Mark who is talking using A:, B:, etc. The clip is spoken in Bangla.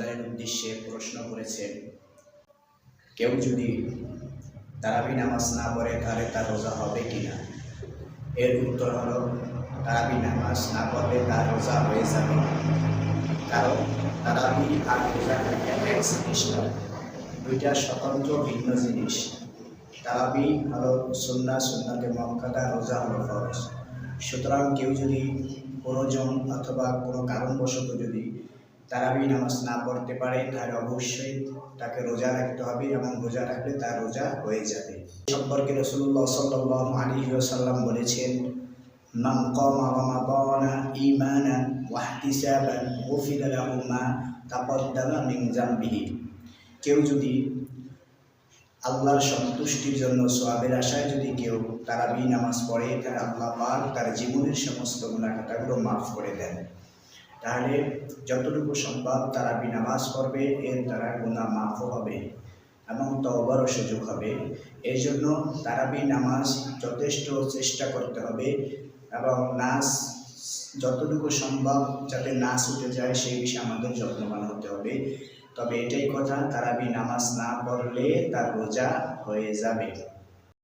A: রমজানের উদ্দেশ্যে প্রশ্ন করেছেন কেউ যদি তারাবি নামাজ না পড়ে, তাহলে তার রোজা হবে কি না? এর উত্তর হলো, তারাবি নামাজ না পড়লে তার রোজা হয়ে যাবে। কারণ তারাবি আর রোজা জিনিস নয় দুইটা স্বতন্ত্র ভিন্ন জিনিস। তারাবি হলো সুন্না সুন্নাতে মক্কাটা রোজা হলো ফরজ। সুতরাং কেউ যদি কোনোজন অথবা কোনো কারণবশত যদি তারাবি নামাজ না পড়তে পারে তাহলে অবশ্যই তাকে রোজা রাখতে হবে এবং রোজা রাখলে তার রোজা হয়ে যাবে এ সম্পর্কে রসুল্লাহ সাল্লাহ আলী সাল্লাম বলেছেন من قام رمضان إيمانا واحتسابا غفر له ما تقدم من ذنبه কেউ যদি আল্লাহর সন্তুষ্টির জন্য সোয়াবের আশায় যদি কেউ তারাবি নামাজ পড়ে তাহলে আল্লাহ পাক তার জীবনের সমস্ত গুণাখাতাগুলো মাফ করে দেন তাহলে যতটুকু সম্ভব তারাবি নামাজ পড়বে, এর দ্বারা গুণা মাফও হবে এবং তওবারও সুযোগ হবে। এই জন্য তারাবি নামাজ যথেষ্ট চেষ্টা করতে হবে এবং নাচ যতটুকু সম্ভব যাতে নাচ উঠে যায়, সেই বিষয়ে আমাদের যত্নবান হতে হবে। তবে এটাই কথা তারাবি নামাজ না পড়লে তার রোজা হয়ে যাবে।